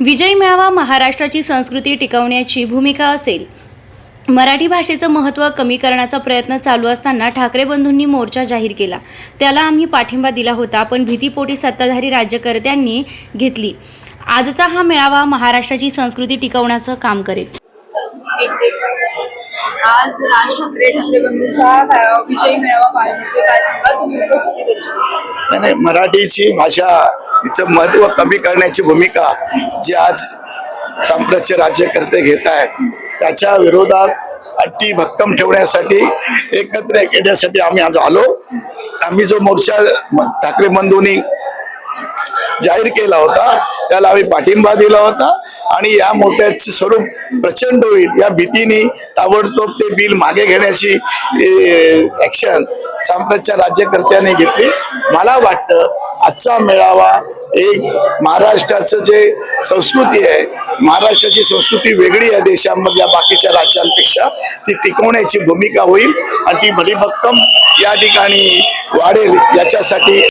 विजय मेळावा महाराष्ट्राची संस्कृती टिकवण्याची भूमिका असेल. मराठी भाषेचं महत्त्व कमी करण्याचा प्रयत्न चालू असताना ठाकरे बंधूंनी मोर्चा जाहीर केला. त्याला आम्ही पाठिंबा दिला होता पण भीतीपोटी सत्ताधारी राज्यकर्त्यांनी घेतली. आजचा हा मेळावा महाराष्ट्राची संस्कृती टिकवण्याचं काम करेल. आज राज ठाकरे ठाकरे बंधूंचा विजयी मेळावा पार काय सांगा? तुम्ही उपस्थिती त्याने मराठीची भाषा तिचं महत्त्व कमी करण्याची भूमिका जी आज सांप्रतचे राज्यकर्ते घेत आहेत. त्याच्या विरोधात अटी भक्कम ठेवण्यासाठी एकत्र येण्यासाठी आम्ही आज आलो. आम्ही जो मोर्चा ठाकरे बंधूंनी जाहीर केला होता त्याला आम्ही पाठिंबा दिला होता आणि या मोठ्याचे स्वरूप प्रचंड होईल. या भीतीने ताबडतोब ते बिल मागे घेण्याची ऍक्शन सांप्रतच्या राज्यकर्त्यांनी घेतली. मला वाटतं आजचा मेळावा एक महाराष्ट्राचं जे संस्कृती आहे महाराष्ट्राची संस्कृती वेगळी आहे देशामधल्या बाकीच्या राज्यांपेक्षा ती टिकवण्याची भूमिका होईल आणि ती भलीभक्कम या ठिकाणी वाढेल याच्यासाठी